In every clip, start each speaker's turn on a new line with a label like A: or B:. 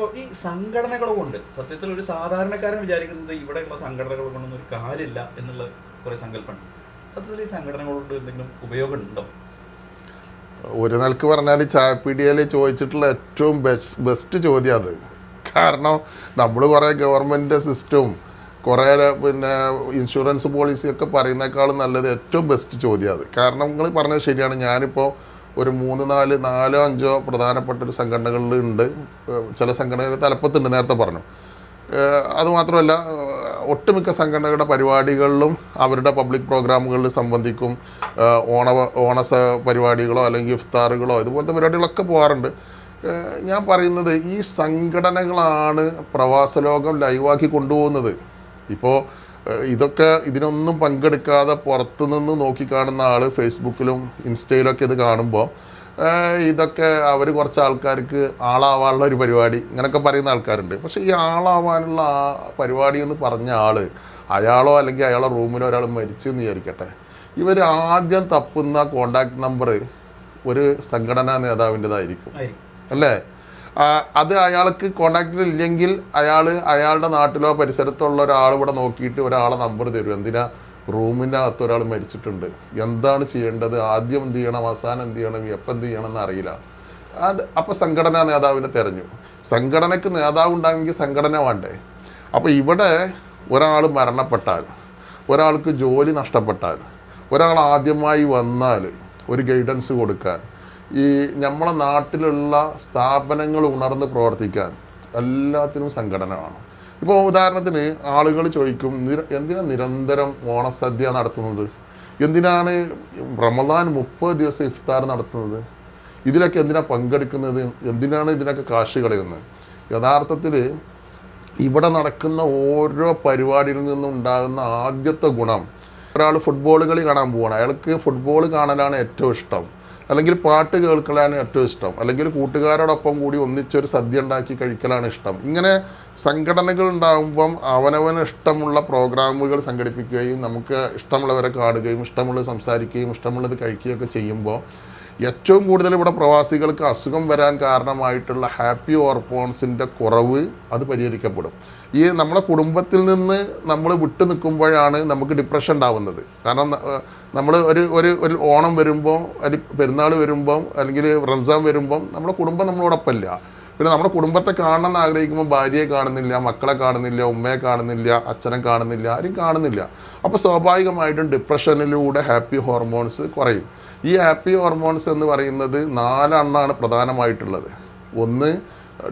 A: അപ്പോൾ ഈ സംഘടനകൾ സത്യത്തിൽ ഒരു സാധാരണക്കാരൻ വിചാരിക്കുന്നത് ഇവിടെയുള്ള സംഘടനകൾ കൊണ്ടൊന്നും ഒരു കാര്യമില്ല എന്നുള്ള കുറേ സങ്കല്പമുണ്ട്. സത്യത്തിൽ ഈ സംഘടനകൾ കൊണ്ട് എന്തെങ്കിലും ഉപയോഗം ഉണ്ടോ
B: ഒരു നിലയ്ക്ക് പറഞ്ഞാൽ ചായപ്പീടിയയിൽ ചോദിച്ചിട്ടുള്ള ഏറ്റവും ബെസ്റ്റ് ബെസ്റ്റ് ചോദ്യം അത്. കാരണം നമ്മൾ കുറേ ഗവൺമെന്റ് സിസ്റ്റവും കുറേ പിന്നെ ഇൻഷുറൻസ് പോളിസിയൊക്കെ പറയുന്നേക്കാളും നല്ലത് ഏറ്റവും ബെസ്റ്റ് ചോദ്യം അത്. കാരണം നിങ്ങൾ പറഞ്ഞത് ശരിയാണ്. ഞാനിപ്പോൾ ഒരു മൂന്ന് നാല് നാലോ അഞ്ചോ പ്രധാനപ്പെട്ട ഒരു ഏഹ് ചില സംഘടനകൾ തലപ്പത്തുണ്ട് നേരത്തെ പറഞ്ഞു. അതുമാത്രമല്ല ഒട്ടുമിക്ക സംഘടനകളുടെ പരിപാടികളിലും അവരുടെ പബ്ലിക് പ്രോഗ്രാമുകളിൽ സംബന്ധിക്കും ഓണ ഓണ പരിപാടികളോ അല്ലെങ്കിൽ ഇഫ്താറുകളോ ഇതുപോലത്തെ പരിപാടികളൊക്കെ പോകാറുണ്ട്. ഞാൻ പറയുന്നത് ഈ സംഘടനകളാണ് പ്രവാസലോകം ലൈവാക്കി കൊണ്ടുപോകുന്നത്. ഇപ്പോൾ ഇതൊക്കെ ഇതിനൊന്നും പങ്കെടുക്കാതെ പുറത്തു നിന്ന് നോക്കിക്കാണുന്ന ആൾ ഫേസ്ബുക്കിലും ഇൻസ്റ്റയിലൊക്കെ ഇത് കാണുമ്പോൾ ഇതൊക്കെ അവർ കുറച്ച് ആൾക്കാർക്ക് ആളാവാനുള്ള ഒരു പരിപാടി ഇങ്ങനെയൊക്കെ പറയുന്ന ആൾക്കാരുണ്ട്. പക്ഷേ ഈ ആളാവാനുള്ള ആ പരിപാടി എന്ന് പറഞ്ഞ ആൾ അയാളോ അല്ലെങ്കിൽ അയാളെ റൂമിലോ ഒരാൾ മരിച്ചു എന്ന് വിചാരിക്കട്ടെ. ഇവർ ആദ്യം തപ്പുന്ന കോണ്ടാക്ട് നമ്പർ ഒരു സംഘടനാ
A: നേതാവിന്റെതായിരിക്കും.
B: അല്ലേ? അത് അയാൾക്ക് കോണ്ടാക്റ്റിൽ ഇല്ലെങ്കിൽ അയാൾ അയാളുടെ നാട്ടിലോ പരിസരത്തുള്ള ഒരാൾ ഇവിടെ നോക്കിയിട്ട് ഒരാളെ നമ്പർ തരും. എന്തിനാ? റൂമിന്റെ അകത്ത് ഒരാൾ മരിച്ചിട്ടുണ്ട്. എന്താണ് ചെയ്യേണ്ടത്? ആദ്യം എന്ത് ചെയ്യണം? അവസാനം എന്ത് ചെയ്യണം? എപ്പം എന്ത് ചെയ്യണം എന്നറിയില്ല അപ്പോൾ സംഘടനാ നേതാവിനെ തിരഞ്ഞു. സംഘടനയ്ക്ക് നേതാവ് ഉണ്ടാണെങ്കിൽ സംഘടന വേണ്ടേ? അപ്പോൾ ഇവിടെ ഒരാൾ മരണപ്പെട്ടാൽ ഒരാൾക്ക് ജോലി നഷ്ടപ്പെട്ടാൽ ഒരാൾ ആദ്യമായി വന്നാൽ ഒരു ഗൈഡൻസ് കൊടുക്കാൻ ഈ നമ്മളെ നാട്ടിലുള്ള സ്ഥാപനങ്ങൾ ഉണർന്ന് പ്രവർത്തിക്കാൻ എല്ലാത്തിനും സംഘടന വേണം ഇപ്പോൾ ഉദാഹരണത്തിന് ആളുകൾ ചോദിക്കും എന്തിനാ നിരന്തരം ഓണസദ്യ നടത്തുന്നത്? എന്തിനാണ് റമദാൻ മുപ്പത് ദിവസം ഇഫ്താർ നടത്തുന്നത്? ഇതിലൊക്കെ എന്തിനാ പങ്കെടുക്കുന്നത്? എന്തിനാണ് ഇതിനൊക്കെ കാശ് കളയുന്നത്? യഥാർത്ഥത്തിൽ ഇവിടെ നടക്കുന്ന ഓരോ പരിപാടിയിൽ നിന്നും ഉണ്ടാകുന്ന ആദ്യത്തെ ഗുണം ഒരാൾ ഫുട്ബോൾ കളി കാണാൻ പോവുകയാണ് അയാൾക്ക് ഫുട്ബോൾ കാണലാണ് ഏറ്റവും ഇഷ്ടം. അല്ലെങ്കിൽ പാട്ട് കേൾക്കലാണ് ഏറ്റവും ഇഷ്ടം. അല്ലെങ്കിൽ കൂട്ടുകാരോടൊപ്പം കൂടി ഒന്നിച്ചൊരു സദ്യ ഉണ്ടാക്കി കഴിക്കലാണ് ഇഷ്ടം. ഇങ്ങനെ സംഘടനകൾ ഉണ്ടാകുമ്പം അവനവന് ഇഷ്ടമുള്ള പ്രോഗ്രാമുകൾ സംഘടിപ്പിക്കുകയും നമുക്ക് ഇഷ്ടമുള്ളവരെ കാണുകയും ഇഷ്ടമുള്ളത് സംസാരിക്കുകയും ഇഷ്ടമുള്ളത് കഴിക്കുകയൊക്കെ ചെയ്യുമ്പോൾ ഏറ്റവും കൂടുതൽ ഇവിടെ പ്രവാസികൾക്ക് അസുഖം വരാൻ കാരണമായിട്ടുള്ള ഹാപ്പി ഹോർമോൺസിന്റെ കുറവ് അത് പരിഹരിക്കപ്പെടും. ഈ നമ്മളെ കുടുംബത്തിൽ നിന്ന് നമ്മൾ വിട്ടു നിൽക്കുമ്പോഴാണ് നമുക്ക് ഡിപ്രഷൻ ഉണ്ടാവുന്നത്. കാരണം നമ്മൾ ഒരു ഒരു ഒരു ഓണം വരുമ്പോൾ അല്ലെങ്കിൽ പെരുന്നാൾ വരുമ്പം അല്ലെങ്കിൽ റംസാൻ വരുമ്പം നമ്മുടെ കുടുംബം നമ്മളോടൊപ്പമില്ല. പിന്നെ നമ്മുടെ കുടുംബത്തെ കാണണം എന്ന് ആഗ്രഹിക്കുമ്പോൾ ഭാര്യയെ കാണുന്നില്ല മക്കളെ കാണുന്നില്ല ഉമ്മയെ കാണുന്നില്ല അച്ഛനെ കാണുന്നില്ല ആരും കാണുന്നില്ല. അപ്പോൾ സ്വാഭാവികമായിട്ടും ഡിപ്രഷനിലൂടെ ഹാപ്പി ഹോർമോൺസ് കുറയും. ഈ ഹാപ്പി ഹോർമോൺസ് എന്ന് പറയുന്നത് നാലെണ്ണമാണ് പ്രധാനമായിട്ടുള്ളത്. ഒന്ന്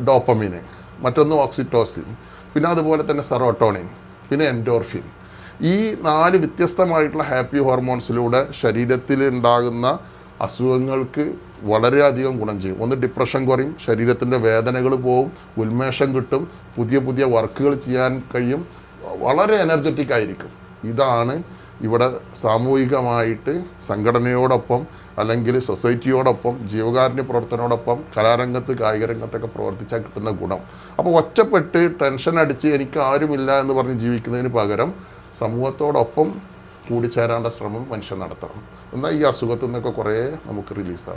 B: ഡോപ്പമിന് മറ്റൊന്ന് ഓക്സിറ്റോസിൻ പിന്നെ അതുപോലെ തന്നെ സെറോട്ടോണിൻ പിന്നെ എൻഡോർഫിൻ ഈ നാല് വ്യത്യസ്തമായിട്ടുള്ള ഹാപ്പി ഹോർമോൺസിലൂടെ ശരീരത്തിൽ ഉണ്ടാകുന്ന അസുഖങ്ങൾക്ക് വളരെയധികം ഗുണം ചെയ്യും. ഒന്ന് ഡിപ്രഷൻ കുറയും ശരീരത്തിന്റെ വേദനകൾ പോവും ഉന്മേഷം കിട്ടും പുതിയ പുതിയ വർക്കുകൾ ചെയ്യാൻ കഴിയും വളരെ എനർജറ്റിക് ആയിരിക്കും. ഇതാണ് ഇവിടെ സാമൂഹികമായിട്ട് സംഘടനയോടൊപ്പം അല്ലെങ്കിൽ സൊസൈറ്റിയോടൊപ്പം ജീവകാരുണ്യ പ്രവർത്തനോടൊപ്പം കലാരംഗത്ത് കായിക രംഗത്തൊക്കെ പ്രവർത്തിച്ചാൽ കിട്ടുന്ന ഗുണം. അപ്പോൾ ഒറ്റപ്പെട്ട് ടെൻഷൻ അടിച്ച് എനിക്ക് ആരുമില്ല എന്ന് പറഞ്ഞ് ജീവിക്കുന്നതിന് പകരം സമൂഹത്തോടൊപ്പം കൂടിച്ചേരാനുള്ള ശ്രമം മനുഷ്യൻ നടത്തണം. എന്നാൽ ഈ അസുഖത്തു നിന്നൊക്കെ കുറേ നമുക്ക് റിലീസാവും